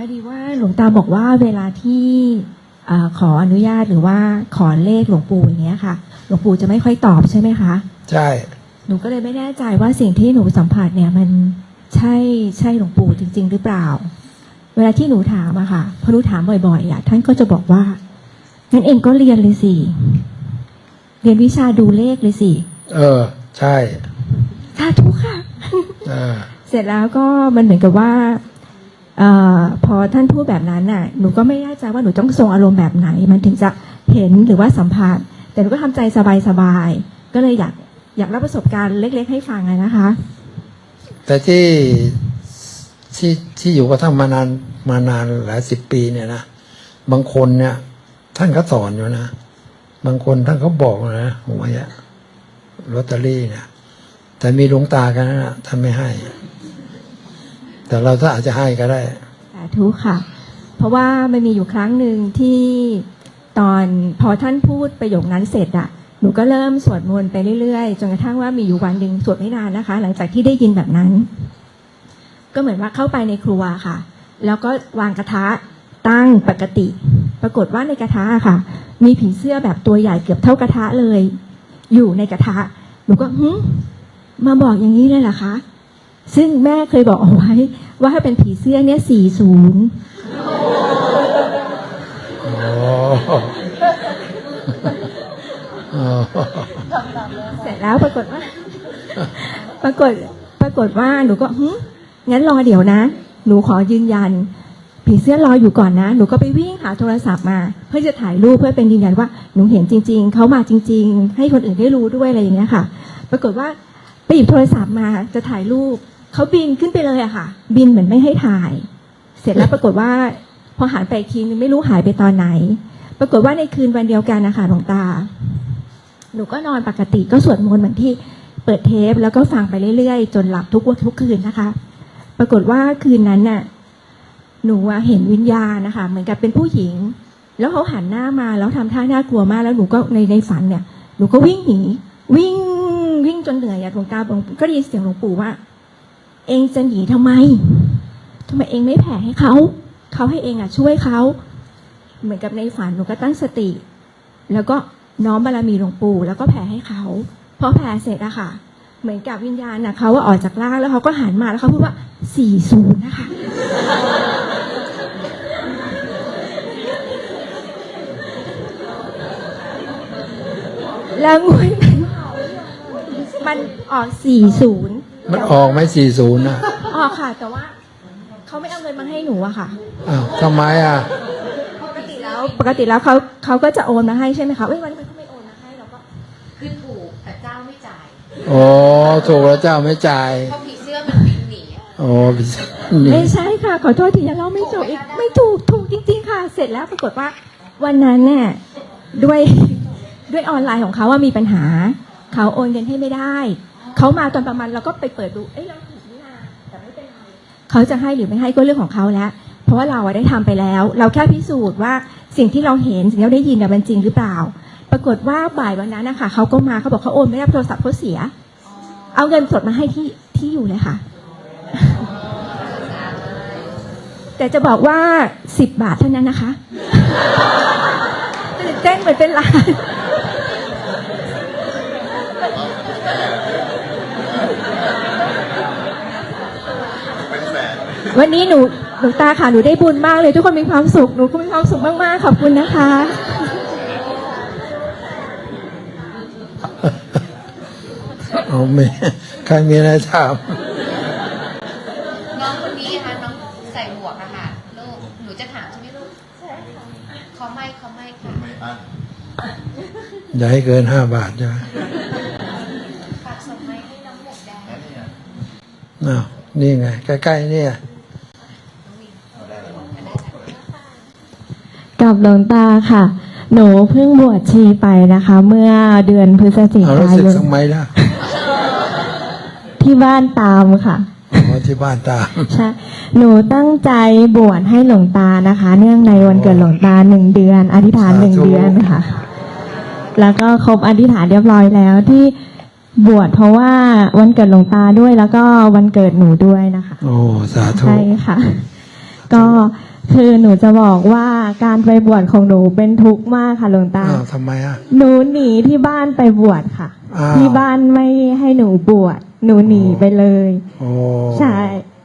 พอดีว่าหลวงตาบอกว่าเวลาที่อาขออนุญาตหรือว่าขอเลขหลวงปู่อย่างเงี้ยค่ะ หลวงปู่จะไม่ค่อยตอบใช่ไหมคะ ใช่ หนูก็เลยไม่แน่ใจว่าสิ่งที่หนูสัมผัสเนี่ยมันใช่ใช่หลวงปู่จริง ๆ หรือเปล่า เวลาที่หนูถามอะค่ะพอหนูถามบ่อยๆอะท่านก็จะบอกว่างั้นเองก็เรียนเลยสิเรียนวิชาดูเลขเลยสิเออ ใช่สาธุค่ะเออเสร็จแล้วก็มันเหมือนกับว่าเออพอท่านพูดแบบนั้นน่ะหนูก็ไม่แน่ใจว่าหนูต้องทรงอารมณ์แบบไหน มันถึงจะเห็นหรือว่าสัมผัส แต่หนูก็ทำใจสบายๆก็เลยอยากอยากเล่าประสบการณ์เล็ก ๆ ให้ฟังนะคะ แต่ที่ที่ที่อยู่กับท่านมานานมานานหลายสิบปีเนี่ยนะบางคนเนี่ย ท่านก็สอนอยู่นะบางคนท่านก็บอกนะหวยอะลอตเตอรี่เนี่ยแต่มีหลวงตากันนะท่านไม่ให้ แต่เราถ้าอาจจะให้ก็ได้ สาธุค่ะ เพราะว่ามันมีอยู่ครั้งหนึ่งที่ตอนพอท่านพูดประโยคนั้นเสร็จอะหนูก็เริ่มสวดมนต์ไปเรื่อยๆ จนกระทั่งว่ามีอยู่วันหนึ่งสวดไม่นานนะคะ หลังจากที่ได้ยินแบบนั้น ก็เหมือนว่าเข้าไปในครัวค่ะ แล้วก็วางกระทะตั้งปกติ ปรากฏว่าในกระทะค่ะ มีผีเสื้อแบบตัวใหญ่เกือบเท่ากระทะเลย อยู่ในกระทะ หนูก็หึมาบอกอย่างนี้เลยเหรอคะ ซึ่งแม่เคยบอกเอาไว้ ว่าถ้าเป็นผีเสื้อเนี่ยสี่ศูนย์โอ้โอ้เสร็จแล้วปรากฏว่า ปรากฏปรากฏว่าหนูก็หึงั้นรอเดี๋ยวนะ หนูขอยืนยัน ผีเสื้อรออยู่ก่อนนะ หนูก็ไปวิ่งหาโทรศัพท์มา เพื่อจะถ่ายรูปเพื่อเป็นยืนยันว่าหนูเห็นจริง ๆ เขามาจริง ๆ ให้คนอื่นได้รู้ด้วยอะไรอย่างเงี้ยค่ะ ปรากฏว่าไปหยิบโทรศัพท์มาจะถ่ายรูป เขาบินขึ้นไปเลยอะค่ะ บินเหมือนไม่ให้ถ่าย เสร็จแล้วปรากฏว่าพอหันไปอีกทีนึงไม่รู้หายไปตอนไหน ปรากฏว่าในคืนวันเดียวกันนะคะหลวงตา หนูก็นอนปกติก็สวดมนต์เหมือนที่เปิดเทปแล้วก็ฟังไปเรื่อยๆ จนหลับทุกวันทุกคืนนะคะ ปรากฏว่าคืนนั้นน่ะ หนูอะเห็นวิญญาณนะคะ เหมือนกับเป็นผู้หญิง แล้วเขาหันหน้ามาแล้วทำท่าน่ากลัวมากแล้วหนูก็ในในฝันเนี่ย หนูก็วิ่งหนีวิ่งวิ่งจนเหนื่อยอะหลวงตาบอกก็ได้ยินเสียงหลวงปู่ว่า เองจะหนีทำไมทำไมเองไม่แผ่ให้เขา เขาให้เองอะช่วยเขา เหมือนกับในฝันหนูก็ตั้งสติ แล้วก็น้อมบารมีหลวงปู่ แล้วก็แผ่ให้เขาพอแผ่เสร็จอะค่ะ เหมือนกับวิญญาณน่ะเขาว่าออกจากร่างแล้วเขาก็หันมาแล้วเขาพูดว่าสี่ศูนย์นะคะ แล้วงวดนั้นมันออกสี่ศูนย์ มันออกไหมสี่ศูนย์อะออกค่ะ แต่ว่าเขาไม่เอาเงินมาให้หนูอะค่ะ อ้าวทำไมอะ ปกติแล้วปกติแล้วเขาเขาก็จะโอนมาให้ใช่ไหมคะเอ้ยวันนี้เขาไม่โอนมาให้เราก็คือถูกแต่เจ้าไม่จ่ายโอ้ถูกแล้วเจ้าไม่จ่ายเพราะผีเสื้อมันบินหนีอะโอ้พี่นี่ไม่ใช่ค่ะ ขอโทษทียังเล่าไม่จบอีกไม่ถูกถูกจริง ๆ ค่ะ เสร็จแล้วปรากฏว่า วันนั้นเนี่ยด้วยด้วยออนไลน์ของเขาว่ามีปัญหาเขาโอนเงินให้ไม่ได้ เขามาตอนประมาณเราก็ไปเปิดดู เอ้ยเราถูกนี่นาแต่ไม่เป็นไรเขาจะให้หรือไม่ให้ก็เรื่องของเขาแล้ว เพราะว่าเราอะได้ทำไปแล้ว เราแค่พิสูจน์ว่าสิ่งที่เราเห็นสิ่งที่เราได้ยินเนี่ยมันจริงหรือเปล่า ปรากฏว่าบ่ายวันนั้นนะคะเขาก็มาเขาบอกเขาโอนไม่ได้โทรศัพท์เขาเสีย เอาเงินสดมาให้ที่ที่อยู่เลยค่ะ แต่จะบอกว่าสิบบาทเท่านั้นนะคะตื่นเต้นเหมือนเป็นล้าน วันนี้หนูหนูตาค่ะหนูได้บุญมากเลย ทุกคนมีความสุขหนูก็มีความสุขมากๆขอบคุณนะคะ เอาไม่ใครมีอะไรถามน้องคนนี้นะคะน้องใส่หมวกอะค่ะลูกหนูจะถามใช่ไหมลูกเขาไม่เขาไม่ค่ะอย่าให้เกินห้าบาทใช่ไหมฝากส่งไม้ให้น้องหมวกแดงอ้าวนี่ไง ใกล้ๆเนี่ย กับหลวงตาค่ะ หนูเพิ่งบวชชีไปนะคะ เมื่อเดือนพฤศจิเอารู้กาสึกยนทำไมล่ะที่บ้านตามค่ะ อ๋อที่บ้านตามใช่ หนูตั้งใจบวชให้หลวงตานะคะ เนื่องในวันเกิดหลวงตาหนึ่งเดือน อธิษฐานหนึ่งสาธุ เดือนค่ะ แล้วก็ครบอธิษฐานเรียบร้อยแล้วที่บวชเพราะว่าวันเกิดหลวงตาด้วยแล้วก็วันเกิดหนูด้วยนะคะ โอ้ สาธุ ใช่ค่ะ ก็ คือหนูจะบอกว่าการไปบวชของหนูเป็นทุกข์มากค่ะหลวงตาอ้าวทำไมอะ หนูหนีที่บ้านไปบวชค่ะ อ้าว ที่บ้านไม่ให้หนูบวชหนูหนีไปเลย โอ้ใช่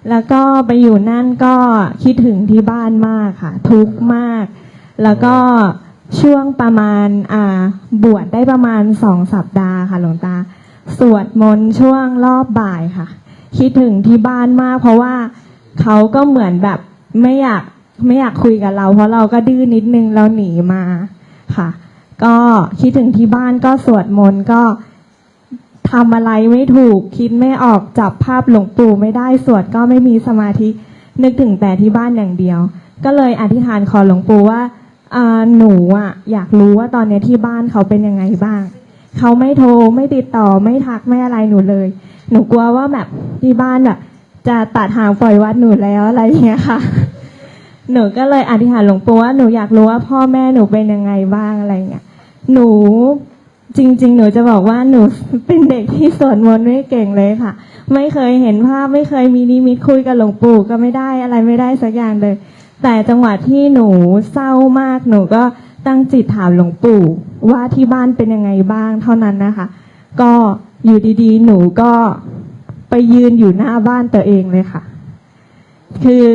แล้วก็ไปอยู่นั่นก็คิดถึงที่บ้านมากค่ะ ทุกข์มาก แล้วก็ช่วงประมาณอ่าบวชได้ประมาณสองสัปดาห์ค่ะหลวงตา สวดมนต์ช่วงรอบบ่ายค่ะ คิดถึงที่บ้านมาก เพราะว่าเขาก็เหมือนแบบไม่อยาก ไม่อยากคุยกับเรา เพราะเราก็ดื้อนิดนึงเราหนีมาค่ะ ก็คิดถึงที่บ้านก็สวดมนต์ก็ทำอะไรไม่ถูกคิดไม่ออกจับภาพหลวงปู่ไม่ได้สวดก็ไม่มีสมาธินึกถึงแต่ที่บ้านอย่างเดียว ก็เลยอธิษฐานขอหลวงปู่ว่าหนูอะอยากรู้ว่าตอนนี้ที่บ้านเขาเป็นยังไงบ้าง เขาไม่โทรไม่ติดต่อไม่ทักไม่อะไรหนูเลย หนูกลัวว่าแบบที่บ้านแบบจะตัดหางปล่อยวัดหนูแล้วอะไรอย่างเงี้ยค่ะ หนูก็เลยอธิษฐานหลวงปู่ว่าหนูอยากรู้ว่าพ่อแม่หนูเป็นยังไงบ้างอะไรเงี้ยหนูจริง ๆ หนูจะบอกว่าหนูเป็นเด็กที่สวดมนต์ไม่เก่งเลยค่ะ ไม่เคยเห็นภาพไม่เคยมีนิมิตคุยกับหลวงปู่ก็ไม่ได้อะไรไม่ได้สักอย่างเลย แต่จังหวะที่หนูเศร้ามากหนูก็ตั้งจิตถามหลวงปู่ว่าที่บ้านเป็นยังไงบ้างเท่านั้นนะคะ ก็อยู่ดีๆ หนูก็ไปยืนอยู่หน้าบ้านตัวเองเลยค่ะ คือ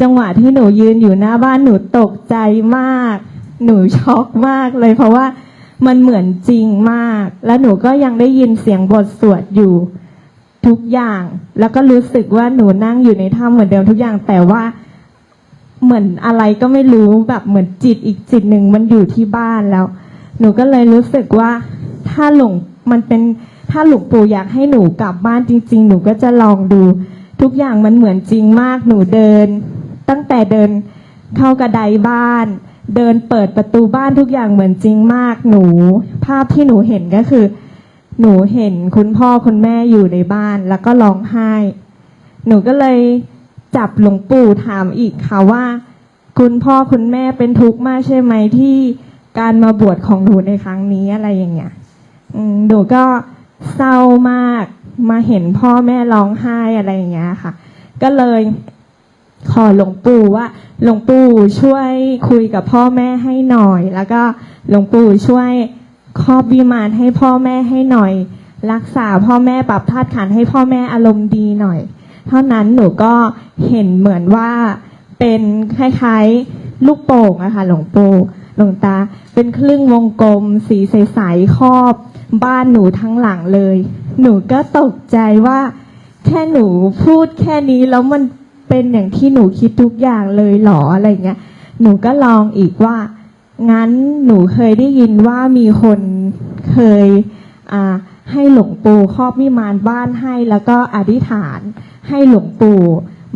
จังหวะที่หนูยืนอยู่หน้าบ้านหนูตกใจมาก หนูช็อกมากเลย เพราะว่ามันเหมือนจริงมาก แล้วหนูก็ยังได้ยินเสียงบทสวดอยู่ทุกอย่าง แล้วก็รู้สึกว่าหนูนั่งอยู่ในถ้ำเหมือนเดิมทุกอย่าง แต่ว่าเหมือนอะไรก็ไม่รู้แบบเหมือนจิตอีกจิตหนึ่งมันอยู่ที่บ้านแล้ว หนูก็เลยรู้สึกว่าถ้าหลวงมันเป็นถ้าหลวงปู่อยากให้หนูกลับบ้านจริง ๆ หนูก็จะลองดู ทุกอย่างมันเหมือนจริงมากหนูเดิน ตั้งแต่เดินเข้ากระไดบ้าน เดินเปิดประตูบ้านทุกอย่างเหมือนจริงมากหนู ภาพที่หนูเห็นก็คือ หนูเห็นคุณพ่อคุณแม่อยู่ในบ้าน แล้วก็ร้องไห้ หนูก็เลยจับหลวงปู่ถามอีกค่ะว่า คุณพ่อคุณแม่เป็นทุกข์มากใช่ไหมที่การมาบวชของหนูในครั้งนี้อะไรอย่างเงี้ยหนูก็เศร้ามากมาเห็นพ่อแม่ร้องไห้อะไรอย่างเงี้ยค่ะ ก็เลย ขอหลวงปู่ว่าหลวงปู่ช่วยคุยกับพ่อแม่ให้หน่อย แล้วก็หลวงปู่ช่วยครอบวิมานให้พ่อแม่ให้หน่อย รักษาพ่อแม่ปรับธาตุขันให้พ่อแม่อารมณ์ดีหน่อย เท่านั้นหนูก็เห็นเหมือนว่าเป็นคล้ายๆลูกโป่งอะค่ะหลวงปู่หลวงตา เป็นครึ่งวงกลม สีใสๆครอบ บ้านหนูทั้งหลังเลย หนูก็ตกใจว่า แค่หนูพูดแค่นี้แล้วมัน เป็นอย่างที่หนูคิดทุกอย่างเลยเหรออะไรเงี้ยหนูก็ลองอีกว่า งั้นหนูเคยได้ยินว่ามีคนเคยอ่าให้หลวงปู่ครอบวิมานบ้านให้แล้วก็อธิษฐานให้หลวงปู่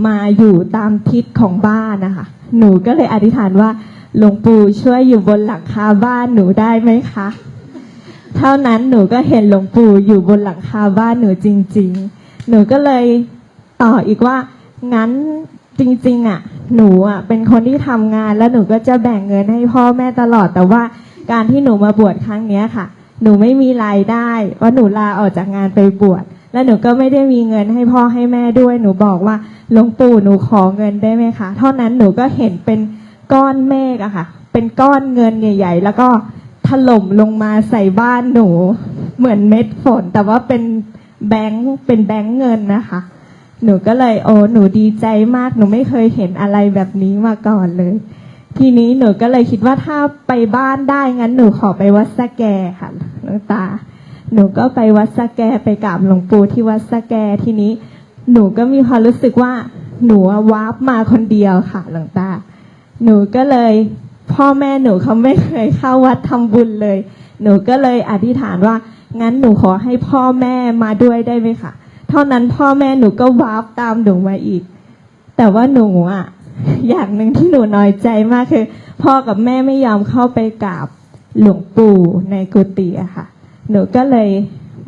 มาอยู่ตามทิศของบ้านนะคะหนูก็เลยอธิษฐานว่าหลวงปู่ช่วยอยู่บนหลังคาบ้านหนูได้ไหมคะ เท่านั้นหนูก็เห็นหลวงปู่อยู่บนหลังคาบ้านหนูจริง ๆ หนูก็เลยต่ออีกว่า งั้นจริงๆอะหนูอะเป็นคนที่ทำงานแล้วหนูก็จะแบ่งเงินให้พ่อแม่ตลอด แต่ว่าการที่หนูมาบวชครั้งเนี้ยค่ะ หนูไม่มีรายได้เพราะหนูลาออกจากงานไปบวชแล้วหนูก็ไม่ได้มีเงินให้พ่อให้แม่ด้วย หนูบอกว่าหลวงปู่หนูขอเงินได้ไหมคะเท่านั้นหนูก็เห็นเป็นก้อนเมฆอะค่ะ เป็นก้อนเงินใหญ่ ๆ แล้วก็ถล่มลงมาใส่บ้านหนู เหมือนเม็ดฝน แต่ว่าเป็นแบงค์เป็นแบงค์เงินนะคะ หนูก็เลยโอ้หนูดีใจมาก หนูไม่เคยเห็นอะไรแบบนี้มาก่อนเลย ทีนี้หนูก็เลยคิดว่าถ้าไปบ้านได้งั้น หนูขอไปวัดสะแกค่ะหลวงตา หนูก็ไปวัดสะแกไปกราบหลวงปู่ที่วัดสะแกทีนี้ หนูก็มีความรู้สึกว่า หนูวาร์ปมาคนเดียวค่ะหลวงตา หนูก็เลย พ่อแม่หนูเขาไม่เคยเข้าวัดทำบุญเลย หนูก็เลยอธิษฐานว่า งั้นหนูขอให้พ่อแม่มาด้วยได้ไหมคะ เท่านั้นพ่อแม่หนูก็วาร์ปตามหนูมาอีก แต่ว่าหนูอะ อย่างหนึ่งที่หนูน้อยใจมากคือ พ่อกับแม่ไม่ยอมเข้าไปกราบหลวงปู่ในกุฏิอะค่ะ หนูก็เลย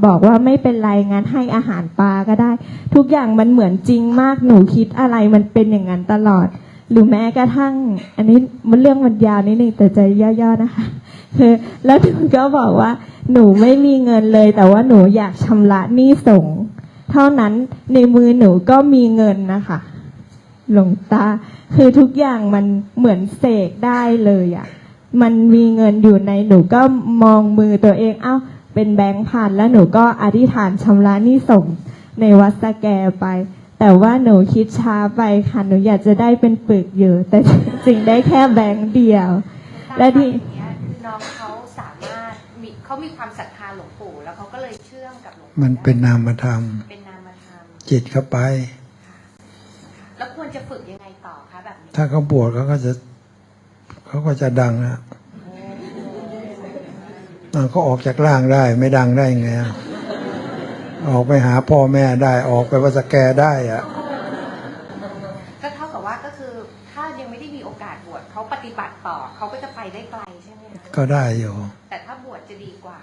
บอกว่าไม่เป็นไรงั้นให้อาหารปลาก็ได้ ทุกอย่างมันเหมือนจริงมากหนูคิดอะไรมันเป็นอย่างนั้นตลอด หรือแม้กระทั่ง อันนี้มันเรื่องมันยาวนิดนึงแต่ใจย่อๆนะคะคือแล้วหนูก็บอกว่า หนูไม่มีเงินเลย แต่ว่าหนูอยากชำระหนี้สงฆ์ เท่านั้นในมือหนูก็มีเงินนะคะ หลวงตา คือทุกอย่างมันเหมือนเสกได้เลยอะ่ะ มันมีเงินอยู่ในหนูก็มองมือตัวเองเอ้าเป็นแบงค์พันแล้วหนูก็อธิษฐานชำระหนี้ส่งในวัดสแกไป แต่ว่าหนูคิดช้าไปค่ะหนูอยากจะได้เป็นปึกอยู่แต่จริงได้แค่แบงค์เดียว และที่อย่างเงี้ยคือน้องเขาสามารถมีเขามีความศรัทธาหลวงปู่แล้วเขาก็เลยเชื่อมกับหลวงปู่มันเป็นนามธรรมเป็นนามธรรม จิตเข้าไป แล้วควรจะฝึกยังไงต่อคะแบบนี้ถ้าเขาบวชเขาก็จะเขาก็จะดังนะอ่าเขาออกจากร่างได้ ไม่ดังได้ไงอะออกไปหาพ่อแม่ได้ออกไปวัดสแกได้อะก็เท่ากับว่าก็คือ ถ้ายังไม่ได้มีโอกาสบวชเขาปฏิบัติต่อเขาก็จะไปได้ไกลใช่ไหมคะก็ได้อยู่ แต่ถ้าบวชจะดีกว่า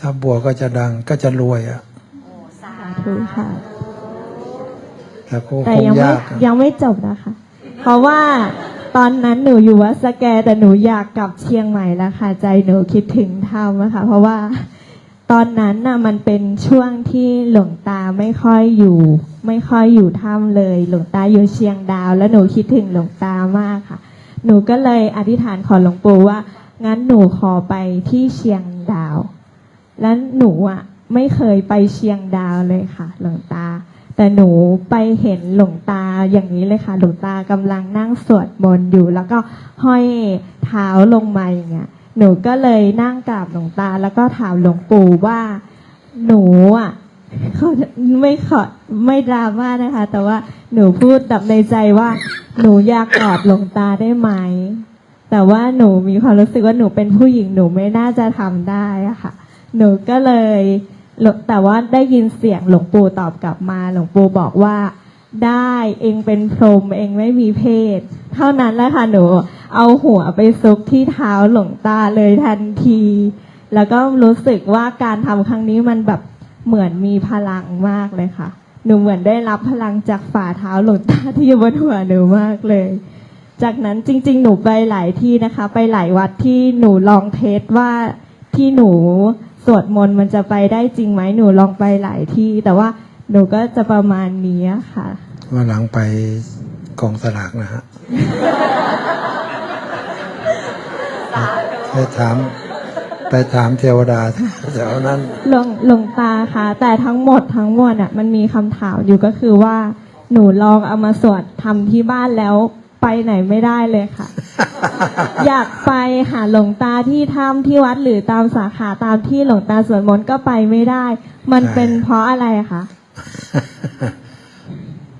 ถ้าบวชก็จะดังก็จะรวยอะโอ้สาสาธุค่ะ แต่คงแต่คงยังไม่ยากอะยังไม่จบนะคะ เพราะว่าตอนนั้นหนูอยู่วัดสแกแต่หนูอยากกลับเชียงใหม่แล้วค่ะ ใจหนูคิดถึงธรรมนะคะ เพราะว่าตอนนั้นน่ะมันเป็นช่วงที่หลวงตาไม่ค่อยอยู่ ไม่ค่อยอยู่ถ้ำเลย หลวงตาอยู่เชียงดาว แล้วหนูคิดถึงหลวงตามากค่ะ หนูก็เลยอธิษฐานขอหลวงปู่ว่า งั้นหนูขอไปที่เชียงดาว แล้วหนูอะไม่เคยไปเชียงดาวเลยค่ะ หลวงตา แต่หนูไปเห็นหลวงตาอย่างนี้เลยค่ะ หลวงตากำลังนั่งสวดมนต์อยู่ แล้วก็ห้อยเท้าลงมาอย่างเงี้ยหนูก็เลยนั่งกราบหลวงตา แล้วก็ถามหลวงปู่ว่าหนูอะเขาไม่ขอไม่ดราม่านะคะ แต่ว่าหนูพูดแบบในใจว่า หนูอยากกอดหลวงตาได้ไหม แต่ว่าหนูมีความรู้สึกว่าหนูเป็นผู้หญิงหนูไม่น่าจะทำได้อะค่ะ หนูก็เลย แต่ว่าได้ยินเสียงหลวงปู่ตอบกลับมา หลวงปู่บอกว่าได้เองเป็นพรหมเองไม่มีเพศ เท่านั้นแหละค่ะหนูเอาหัวไปซุกที่เท้าหลวงตาเลยทันที แล้วก็รู้สึกว่าการทำครั้งนี้มันแบบเหมือนมีพลังมากเลยค่ะ หนูเหมือนได้รับพลังจากฝ่าเท้าหลวงตาที่อยู่บนหัวหนูมากเลย จากนั้นจริง ๆ หนูไปหลายที่นะคะ ไปหลายวัดที่หนูลองเทสว่าที่หนู สวดมนต์มันจะไปได้จริงไหมหนูลองไปหลายที่ แต่ว่าหนูก็จะประมาณนี้ค่ะวันหลังไปกองสลากนะฮะไปถาม ไปถามเทวดาแถวนั้นหลวงหลวงตาคะแต่ทั้งหมดทั้งมวลอะ มันมีคำถามอยู่ก็คือว่า หนูลองเอามาสวดทำที่บ้านแล้ว ไปไหนไม่ได้เลยค่ะ อยากไปหาหลวงตาที่ถ้ำที่วัดหรือตามสาขาตามที่หลวงตาสวดมนต์ก็ไปไม่ได้ มันใช่เป็นเพราะอะไรคะ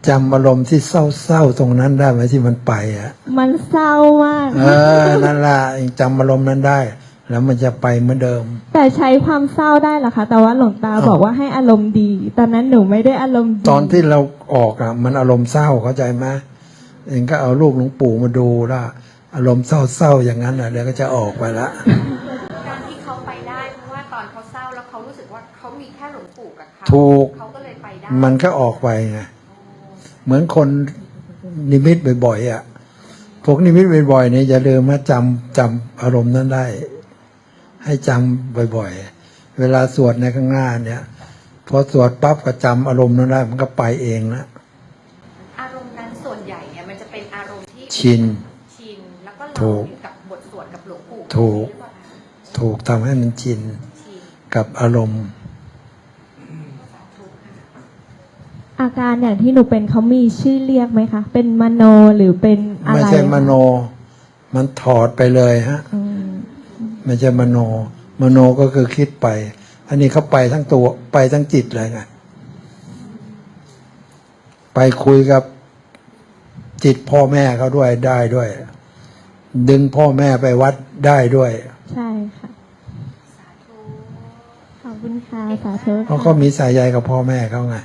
จำอารมณ์ที่เศร้าๆตรงนั้นได้ไหมที่มันไปอะ มันเศร้ามาก เออ นั่นละเองจำอารมณ์นั้นได้ แล้วมันจะไปเหมือนเดิม แต่ใช้ความเศร้าได้เหรอคะ แต่ว่าหลวงตาอ้าวบอกว่าให้อารมณ์ดี ตอนนั้นหนูไม่ได้อารมณ์ดี ตอนที่เราออกอะ มันอารมณ์เศร้าเข้าใจไหม เองก็เอารูปหลวงปู่มาดูละอารมณ์เศร้าๆอย่างนั้นอะเดี๋ยวก็จะออกไปละการที่เขาไปได้เพราะว่าตอนเขาเศร้าแล้วเขารู้สึกว่าเขามีแค่หลวงปู่กับเขาถูกเขาก็เลยไปได้มันก็ออกไปไงเหมือนคนนิมิตบ่อยๆอะพวกนิมิตบ่อยๆเนี่ยอย่าลืมว่าจำจำอารมณ์นั้นได้ ให้จำบ่อยๆ เวลาสวดในข้างหน้าเนี่ยพอสวดปั๊บก็จำอารมณ์นั้นได้มันก็ไปเองนะอาร มณ์นั้นส่วนใหญ่เนี่ยมันจะเป็นอารมณ์ที่ชิน ชินแล้วก็ถูเรากอยู่กับบทสวดกับหลวงปู่ถูก หรือเปล่าคะถูกทำให้มันชินชินกับอารมณ์ สาธุค่ะ อาการอย่างที่หนูเป็นเขามีชื่อเรียกไหมคะ เป็นมโนหรือเป็นอะไรไม่ใช่มโนคะมันถอดไปเลยฮะ อืมไม่ใช่มโน มโนก็คือคิดไป อันนี้เขาไปทั้งตัวไปทั้งจิตเลยไงไปคุยกับ จิตพ่อแม่เขาด้วยได้ด้วย ดึงพ่อแม่ไปวัดได้ด้วย ใช่ค่ะสาธุขอบคุณค่ะสาธุเพราะเขามีสายใยกับพ่อแม่เขาไง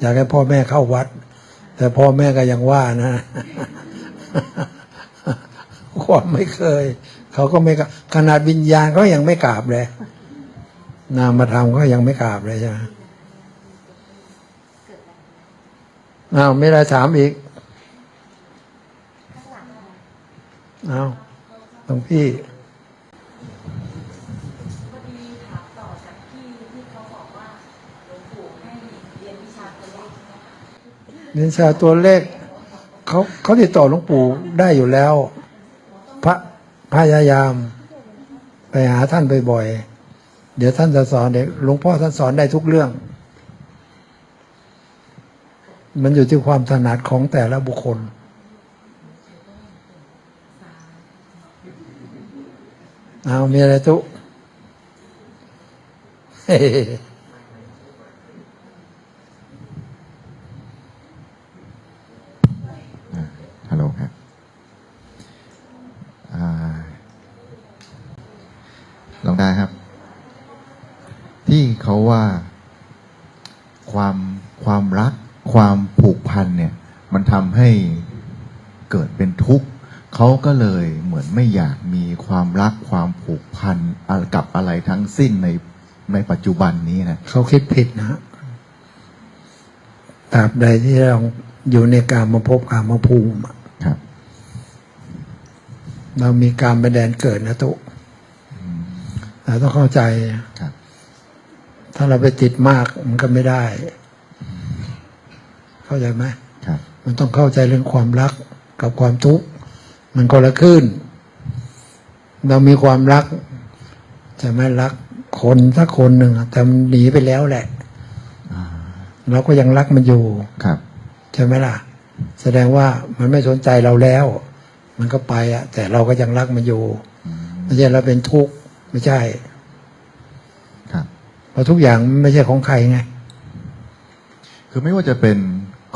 อยากให้พ่อแม่เข้าวัด แต่พ่อแม่ก็ยังว่านะความไม่เคย เขาก็ไม่กล้าขนาดวิญญาณเขายังไม่กราบเลย นามธรรมเขายังไม่กราบเลยใช่ไหมอ้าวไม่ได้ถามอีก ข้างหลัง อ้าวตรงพี่เรียนวิชาตัวเลขเขเขาเขาติดต่อหลวงปู่ได้อยู่แล้ว พระพยายาม ไปหาท่านบ่อยๆเดี๋ยวท่านจะสอนเด็กหลวงพ่อท่านสอนได้ทุกเรื่อง มันอยู่ที่ความถนัดของแต่ละบุคคล เอามีอะไรทุเฮ้ฮัลโหลครับลองได้ครับ ที่เขาว่าความความรักความผูกพันเนี่ย มันทำให้เกิดเป็นทุกข์เขาก็เลยเหมือนไม่อยากมี ความรักความผูกพันกับอะไรทั้งสิ้นในในปัจจุบันนี้นะเขาคิดผิดนะตราบใดที่เราอยู่ในการมาพบการมาภูมิอะครับ เรามีการไปแดนเกิดนะตุเราต้องเข้าใจครับ ถ้าเราไปติดมากมันก็ไม่ได้ เข้าใจไหมครับ มันต้องเข้าใจเรื่องความรักกับความทุกข์มันคนละคลื่น เรามีความรักจะไม่รักคนสักคนหนึ่งอะแต่มันหนีไปแล้วแหละอ่าเราก็ยังรักมันอยู่ครับใช่ไหมล่ะ แสดงว่ามันไม่สนใจเราแล้ว มันก็ไปอะแต่เราก็ยังรักมันอยู่อืมไม่ใช่เราเป็นทุกข์ไม่ใช่ ครับเพราะทุกอย่างมันไม่ใช่ของใครไงคือไม่ว่าจะเป็น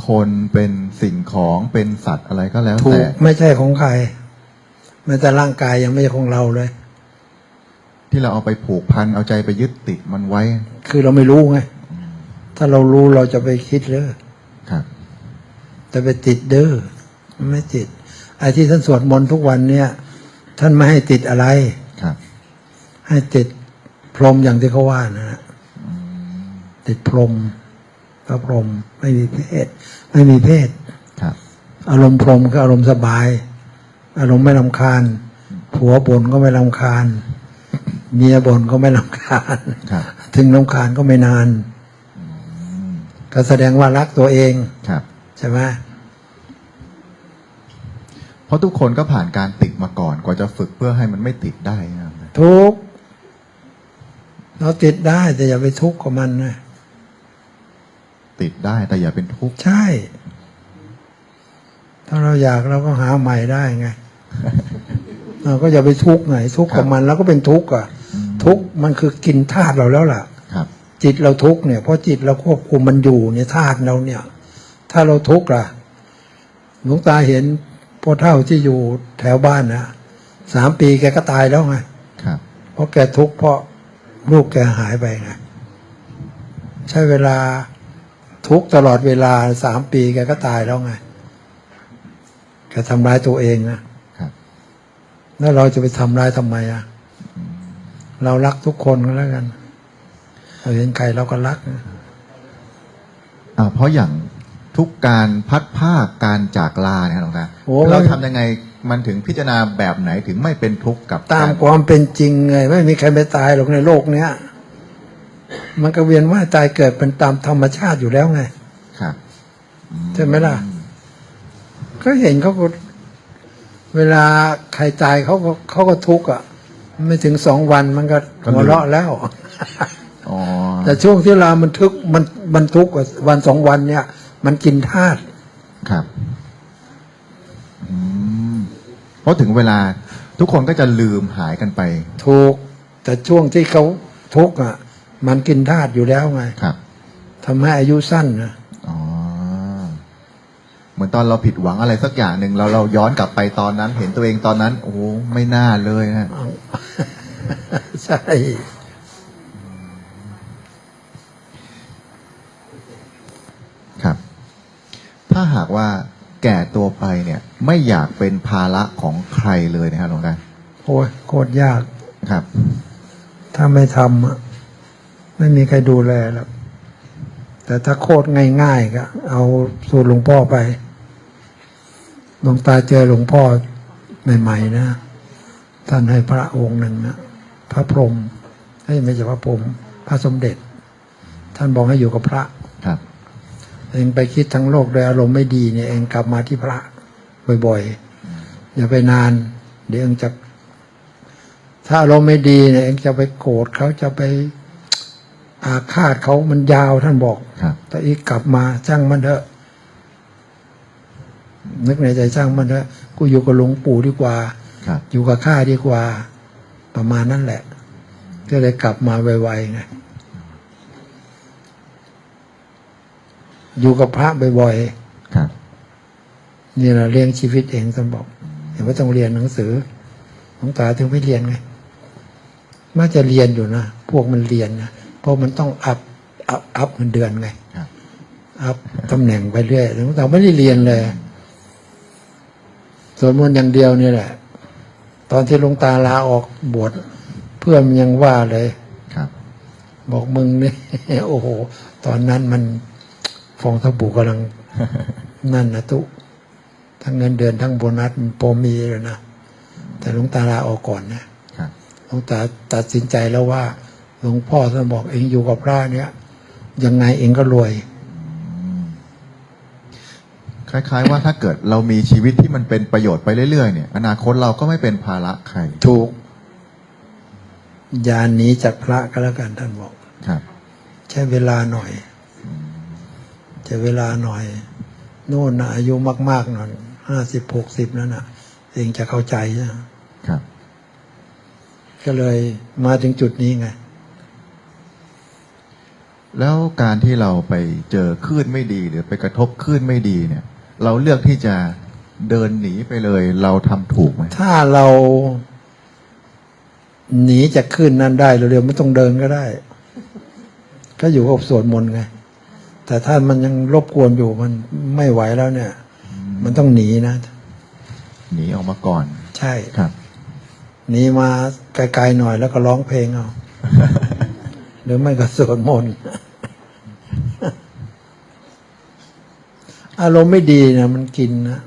คนเป็นสิ่งของเป็นสัตว์อะไรก็แล้วถูแต่กไม่ใช่ของใคร แม้แต่ร่างกายยังไม่ใช่ของเราเลย ที่เราเอาไปผูกพันเอาใจไปยึดติดมันไว้ คือเราไม่รู้ไงถ้าเรารู้เราจะไปคิดเลยครับจะไปติดเด้อมันไม่ติดไอ้ที่ท่านสวดมนต์ทุกวันเนี่ย ท่านไม่ให้ติดอะไรครับ ให้ติดพรหมอย่างที่เขาว่านะฮะติดพรหมพระพรหมไม่มีเพศ ไม่มีเพศครับ อารมณ์พรหมคืออารมณ์สบาย อารมณ์ไม่ลำคาญ ผัวบ่นก็ไม่ลำคาญ เมียบ่นก็ไม่ลำคาญ ครับ ถึงลำคาญก็ไม่นาน ก็แสดงว่ารักตัวเองครับ ใช่ไหมเพราะทุกคนก็ผ่านการติดมาก่อน กว่าจะฝึกเพื่อให้มันไม่ติดได้นะครับทุกข์เราติดได้แต่อย่าไปทุกข์กับมันนะติดได้แต่อย่าเป็นทุกข์ ใช่ ถ้าเราอยากเราก็หาใหม่ได้ไงเรา ก็อย่าไปทุกข์ไงทุกข์กับมันแล้วก็เป็นทุกข์อะ ทุกข์มันคือกินธาตุเราแล้วล่ะครับจิตเราทุกข์เนี่ยเพราะจิตเราควบคุมมันอยู่ในธาตุเราเนี่ย ถ้าเราทุกข์ล่ะหลวงตาเห็นพ่อเท่าที่อยู่แถวบ้านนะสามปีแกก็ตายแล้วไงครับเพราะแกทุกข์เพราะลูกแกหายไปไงใช้เวลาทุกข์ตลอดเวลาสามปีแกก็ตายแล้วไงแกทำร้ายตัวเองนะครับ แล้วเราจะไปทำร้ายทำไมอะ เรารักทุกคนก็แล้วกันเราเห็นใครเราก็รักนะอ่าเพราะอย่างทุกการพัดภาคการจากลาเนี่ยหลวงตาโอ้เราทำยังไงมันถึงพิจารณาแบบไหนถึงไม่เป็นทุกข์กับตามกความเป็นจริงไงไม่มีใครไปตายหรอกในโลกเนี้ยมันก็เวียนว่ายตายเกิดเป็นตามธรรมชาติอยู่แล้วไงครับใช่ไหมล่ะ ก็เห็นเขาก็ เวลาใครตายเขาก็เขาก็ทุกข์อะ ไม่ถึงสองวันมันก็หัวเราะแล้วอ๋อแต่ช่วงที่เรามันทุกข์มันมันทุกข์กว่าวันสองวันเนี่ย มันกินธาตุครับอืมเพราะถึงเวลาทุกคนก็จะลืมหายกันไปถูกแต่ช่วงที่เขาทุกข์อะ มันกินธาตุอยู่แล้วไงครับทำให้อายุสั้นนะอ๋อ เหมือนตอนเราผิดหวังอะไรสักอย่างหนึ่งเราเราย้อนกลับไปตอนนั้น เห็นตัวเองตอนนั้น โอ้โหไม่น่าเลยนะใช่ครับ ถ้าหากว่าแก่ตัวไปเนี่ย ไม่อยากเป็นภาระของใครเลยนะครับหลวงตาโอ้ยโคตรยากครับ ถ้าไม่ทำอะไม่มีใครดูแลหรอกแต่ถ้าโคตรง่ายๆก็เอาสูตรหลวงพ่อไป หลวงตาเจอหลวงพ่อใหม่ๆนะ ท่านให้พระองค์หนึ่งนะพระพรหมเอ้ยไม่ใช่พระพรหมพระสมเด็จ ท่านบอกให้อยู่กับพระครับเองไปคิดทั้งโลกโดยอารมณ์ไม่ดีเนี่ยเองกลับมาที่พระบ่อยๆ อย่าไปนาน เดี๋ยวเองจะ ถ้าอารมณ์ไม่ดีเนี่ยเองจะไปโกรธเขาจะไปอาฆาตเขามันยาวท่านบอกครับแต่อีกกลับมาช่างมันเถอะ นึกในใจช่างมันเถอะกูอยู่กับหลวงปู่ดีกว่าครับอยู่กับข้าดีกว่า ประมาณนั้นแหละก็เลยกลับมาไวๆไงอยู่กับพระบ่อยครับๆนี่แหละเลี้ยงชีวิตเองท่านบอกเห็นว่าต้องเรียนหนังสือหลวงตาถึงไม่เรียนไงมาจะเรียนอยู่นะ พวกมันเรียนนะ เพราะมันต้องอัพ อัพอัพเงินเดือนไงครับอัพตำแหน่งไปเรื่อยหลวงตาไม่ได้เรียนเลย สวดมนต์อย่างเดียวนี่แหละ ตอนที่หลวงตาลาออกบวชเพื่อนมันยังว่าเลยครับ บอกมึงนี่โอ้โห ตอนนั้นมันฟองสบู่กำลังนั่นนะตุทั้งเงินเดือนทั้งโบนัสมันพอมีเลยนะแต่หลวงตาลาออกก่อนนะครับหลวงตาตัดสินใจแล้วว่า หลวงพ่อท่านบอกเองอยู่กับพระเนี่ยยังไงเองก็รวย คล้าย ๆ ว่าถ้าเกิดเรามีชีวิตที่มันเป็นประโยชน์ไปเรื่อยๆ เนี่ย อนาคตเราก็ไม่เป็นภาระใครถูกอยาหนีจากพระก็แล้วกันท่านบอกครับใช้เวลาหน่อยใช้เวลาหน่อย โน่นนะอายุมาก ๆ หน่อยห้าสิบหกสิบนั่นน่ะเองจะเข้าใจนะครับ ก็เลยมาถึงจุดนี้ไงแล้วการที่เราไปเจอคลื่นไม่ดีหรือไปกระทบคลื่นไม่ดีเนี่ย เราเลือกที่จะเดินหนีไปเลย เราทำถูกไหมถ้าเรา หนีจากขึ้นนั้นได้เร็วๆไม่ต้องเดินก็ได้ ก็อยู่กับสวดมนต์ไง แต่ถ้ามันยังรบกวนอยู่มันไม่ไหวแล้วเนี่ย มันต้องหนีนะ หนีออกมาก่อน ใช่ครับหนีมาไกลๆหน่อยแล้วก็ร้องเพลงเอา หรือไม่ก็สวดมนต์ อารมณ์ไม่ดีนะมันกินนะ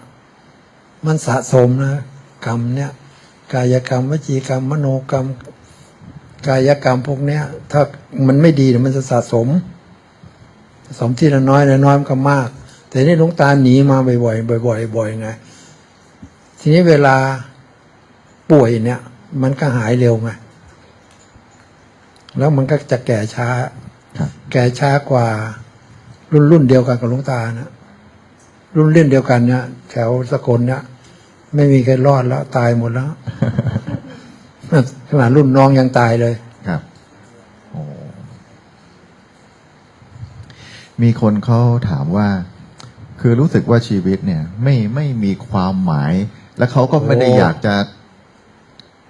มันสะสมนะกรรมเนี่ยกายกรรมวจีกรรม มโนกรรม กายกรรมพวกเนี้ย ถ้ามันไม่ดีเนี่ยมันจะสะสมสะสมที่ละน้อยละน้อยมันก็มาก แต่นี่หลวงตาหนีมาบ่อยๆบ่อยๆบ่อยๆไงทีนี้เวลาป่วยเนี่ย มันก็หายเร็วไงแล้วมันก็จะแก่ช้าครับแก่ช้ากว่ารุ่นรุ่นเดียวกันกับหลวงตานะ รุ่นเล่นเดียวกันเนี่ยแถวสกลเนี่ยไม่มีใครรอดแล้ว ตายหมดแล้วขนาดรุ่นน้องยังตายเลยครับโอ้มีคนเขาถามว่า คือรู้สึกว่าชีวิตเนี่ย ไม่ไม่มีความหมาย และเขาก็ไม่ได้โอ้อยากจะ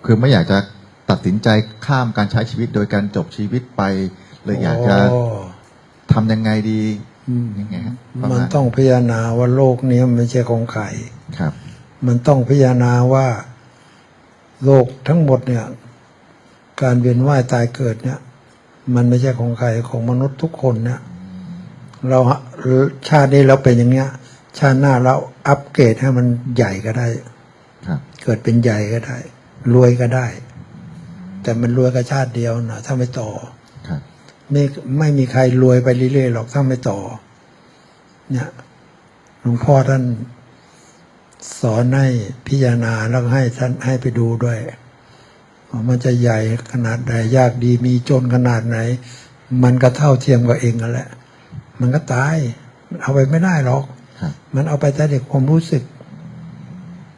คือไม่อยากจะตัดสินใจข้ามการใช้ชีวิตโดยการจบชีวิตไปเลยอยากจะโอ้ทำยังไงดีอืม ยังไงฮะประมันมาณต้องพิจารณาว่าโลกนี้มันไม่ใช่ของใครครับ มันต้องพิจารณาว่า โลกทั้งหมดเนี่ย การเวียนว่ายตายเกิดเนี่ย มันไม่ใช่ของใครของมนุษย์ทุกคนเนี่ยเราชาตินี้เราเป็นอย่างเงี้ย ชาติหน้าเราอัปเกรดให้มันใหญ่ก็ได้ครับเกิดเป็นใหญ่ก็ได้ รวยก็ได้ แต่มันรวยกับชาติเดียวนะถ้าไม่ต่อครับ ไม่ไม่มีใครรวยไปเรื่อยๆหรอกถ้าไม่ต่อ เนี่ยหลวงพ่อท่านสอนให้พิจารณาแล้วก็ให้ท่านให้ไปดูด้วยว่ามันจะใหญ่ขนาดใดยากดีมีจนขนาดไหน มันก็เท่าเทียมกับเองนั่นแหละ มันก็ตายมันเอาไปไม่ได้หรอกครับมันเอาไปแต่เด็กความรู้สึก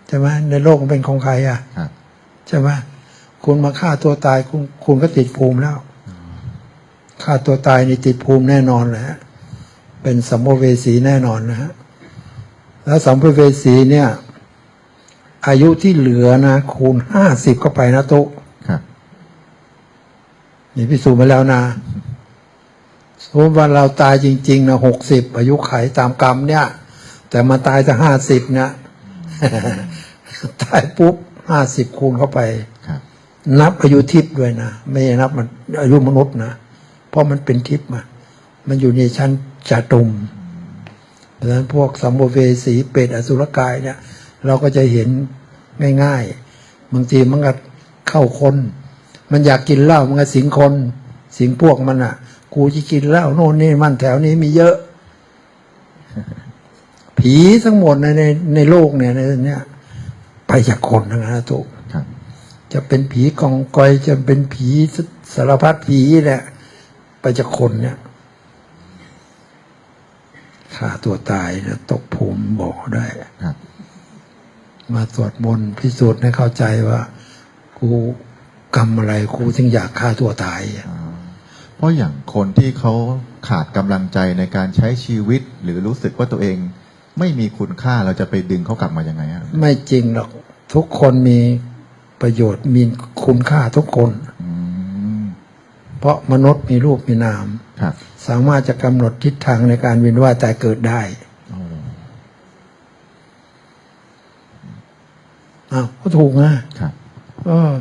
ใช่ไหมในโลกมันเป็นของใครอะครับใช่ไหมคุณมาฆ่าตัวตายคุณคุณก็ติดภูมิแล้ว ฆ่าตัวตายนี่ติดภูมิแน่นอนแหละเป็นสัมภเวสีแน่นอนนะฮะแล้วสัมภเวสีเนี่ย อายุที่เหลือนะ คูณห้าสิบเข้าไปนะตุครับนี่พิสูจน์มาแล้วนะสมมติว่าเราตายจริง ๆนะหกสิบอายุไขตามกรรมเนี่ย แต่มาตายจะห้าสิบเนี่ยตายปุ๊บห้าสิบคูณเข้าไปครับนับอายุทิพย์ด้วยนะ ไม่ใช่นับมันอายุมนุษย์นะ เพราะมันเป็นทิพย์มามันอยู่ในชั้นจาตุมเพราะฉะนั้นพวกสัมภเวสีเปรตอสุรกายเนี่ย เราก็จะเห็นง่ายๆบางทีมันก็เข้าคน มันอยากกินเหล้ามันก็สิงคน สิงพวกมันอะ กูจะกินเหล้าโน่นนี่มันแถวนี้มีเยอะเพผีทั้งหมดในในในโลกเนี่ยในเนี่ยไปจากคนทั้งนั้นนะทุกครับจะเป็นผีกองกอยจะเป็นผีสสารพัดผีเนี่ย ไปจากคนเนี่ยฆ่าตัวตายนะตกภูมิบอกได้ครับมาสวดมนต์พิสูจน์ให้เข้าใจว่า กูกรรมอะไรกูถึงอยากฆ่าตัวตายอ่าเพราะอย่างคนที่เขาขาดกำลังใจในการใช้ชีวิต หรือรู้สึกว่าตัวเอง ไม่มีคุณค่าเราจะไปดึงเขากลับมายังไงฮะไม่จริงหรอกทุกคนมีประโยชน์มีคุณค่าทุกคนอืม เพราะมนุษย์มีรูปมีนามครับสามารถจะกำหนดทิศทางในการเวียนว่ายตายเกิดได้โอ้อ้าวก็ถูกนะครับเออ